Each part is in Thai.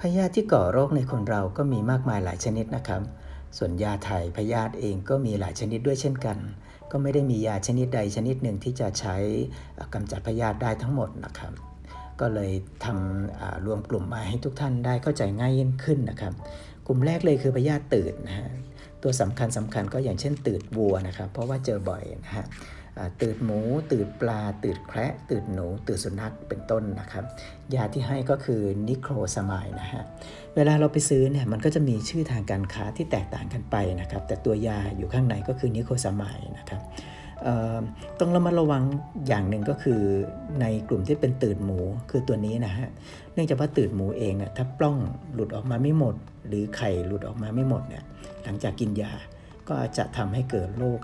พยาธิที่ก่อโรคในคนเราก็มีมากมายหลายชนิดนะครับ ส่วนยาถ่ายพยาธิเองก็มีหลายชนิดด้วยเช่นกัน ก็ไม่ได้มียาชนิดใดชนิดหนึ่งที่จะใช้กำจัดพยาธิได้ทั้งหมดนะครับ ก็เลยทำอ่ารวมกลุ่มมาให้ทุกท่านได้เข้าใจง่ายยิ่งขึ้นนะครับ กลุ่มแรกเลยคือพยาธิตืดนะฮะตัวสำคัญสำคัญก็อย่างเช่นตืดวัวนะครับ เพราะว่าเจอบ่อยนะฮะ ตืดหมู ตืดปลา ตืดแคระตืดหนู ตืดสุนัขเป็นต้นนะครับ ยาที่ให้ก็คือนิโครซามายนะฮะเวลาเราไปซื้อเนี่ยมันก็จะมีชื่อทางการค้าที่แตกต่างกันไปนะครับ แต่ตัวยาอยู่ข้างในก็คือนิโครซามายนะครับต้องระมัดระวังอย่างหนึ่งก็คือในกลุ่มที่เป็นตืดหมูคือตัวนี้นะฮะเนื่องจากว่าตืดหมูเองเนี่ยถ้าปล้องหลุดออกมาไม่หมด หรือไข่หลุดออกมาไม่หมดเนี่ยหลังจากกินยาก็จะทำให้เกิดโรค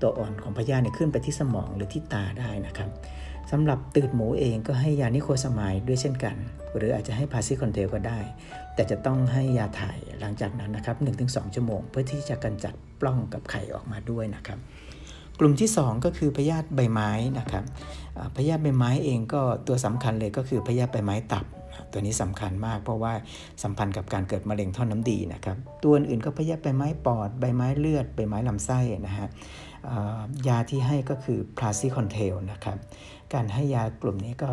ตัวอ่อนของพยาธิเนี่ยขึ้นไปที่สมองหรือที่ตาได้นะครับสำหรับตืดหมูเองก็ให้ยานิโคสมายด้วยเช่นกัน หรืออาจจะให้พาซิคอนเทลก็ได้ แต่จะต้องให้ยาถ่ายหลังจากนั้นนะครับ 1-2 ชั่วโมง เพื่อที่จะกำจัดปล้องกับไข่ออกมาด้วยนะครับ กลุ่มที่ 2 ก็คือพยาธิใบไม้นะครับพยาธิใบไม้เองก็ตัวสำคัญเลยก็คือพยาธิใบไม้ตับตัวนี้สำคัญมากเพราะว่าสัมพันธ์กับการเกิดมะเร็งท่อน้ำดีนะครับ ตัวอื่นก็พยาธิใบไม้ปอด ใบไม้เลือด ใบไม้ลำไส้นะฮะ ยาที่ให้ก็คือพลาซิคอนเทลนะครับ การให้ยากลุ่มนี้ก็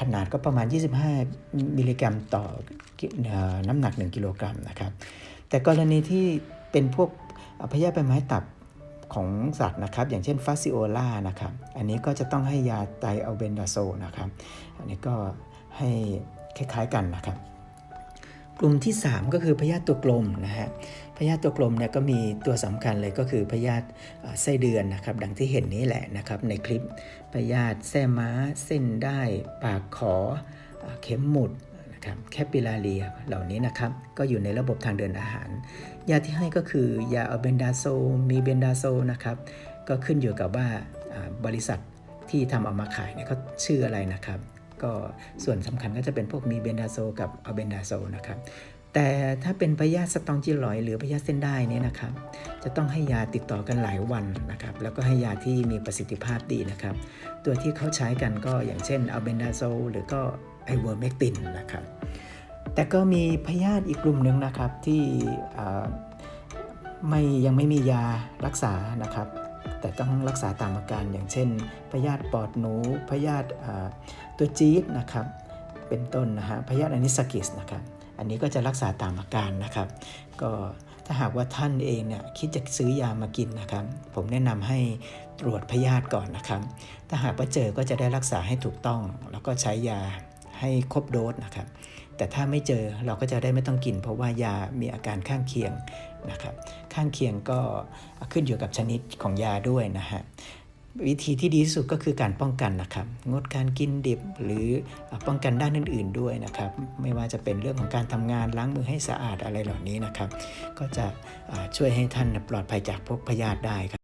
ขนาดก็ประมาณ 25 มิลลิกรัมต่อน้ำหนัก 1 กิโลกรัมนะครับ แต่กรณีที่เป็นพวกพยาธิใบไม้ตับของสัตว์นะครับ อย่างเช่นฟาซิโอลานะครับ อันนี้ก็จะต้องให้ยาไตอัลเบนดาโซนะครับ อันนี้ก็ให้คล้ายๆกันนะครับ กลุ่มที่ 3 ก็คือพยาธิตัวกลมนะฮะพยาธิตัวกลมเนี่ยก็มีตัวสำคัญเลยก็คือพยาธิไส้เดือนนะครับ ดังที่เห็นนี้แหละนะครับ ในคลิปพยาธิแส้ม้า เส้นได้ปากขอเอ่อเข็มหมุดนะครับแคปิลาเรียเหล่านี้นะครับ ก็อยู่ในระบบทางเดินอาหาร ยาที่ให้ก็คือยาอเบนดาโซมีเบนดาโซนะครับ ก็ขึ้นอยู่กับว่าอ่าบริษัทที่ทำเอามาขายเนี่ยเขาชื่ออะไรนะครับ ก็ส่วนสำคัญก็จะเป็นพวกมีเบนดาโซกับอัลเบนดาโซนะครับแต่ถ้าเป็นพยาธิสตองจิลอย หรือพยาธิเส้นได้นี่นะครับจะต้องให้ยาติดต่อกันหลายวันนะครับแล้วก็ให้ยาที่มีประสิทธิภาพดีนะครับ ตัวที่เขาใช้กันก็อย่างเช่นอัลเบนดาโซหรือก็ไอเวอร์เมกตินนะครับแต่ก็มีพยาธิอีกกลุ่มหนึ่งนะครับที่ไม่ยังไม่มียารักษานะครับ แต่ต้องรักษาตามอาการอย่างเช่นพยาธิปอดหนูพยาธิตัวจี๊ดนะครับ เป็นต้นนะฮะพยาธิอนิสกิสนะครับอันนี้ก็จะรักษาตามอาการนะครับ ก็ถ้าหากว่าท่านเองเนี่ยคิดจะซื้อยามากินนะครับ ผมแนะนำให้ตรวจพยาธิก่อนนะครับ ถ้าหากว่าเจอก็จะได้รักษาให้ถูกต้อง แล้วก็ใช้ยา ให้ครบโดสนะครับ แต่ถ้าไม่เจอเราก็จะได้ไม่ต้องกิน เพราะว่ายามีอาการข้างเคียงนะครับ ข้างเคียงก็ขึ้นอยู่กับชนิดของยาด้วยนะฮะวิธีที่ดีที่สุดก็คือการป้องกันนะครับ งดการกินดิบหรือป้องกันด้านอื่น ๆด้วยนะครับ ไม่ว่าจะเป็นเรื่องของการทำงานล้างมือให้สะอาดอะไรเหล่านี้นะครับ ก็จะช่วยให้ท่านปลอดภัยจากพวกพยาธิได้ครับ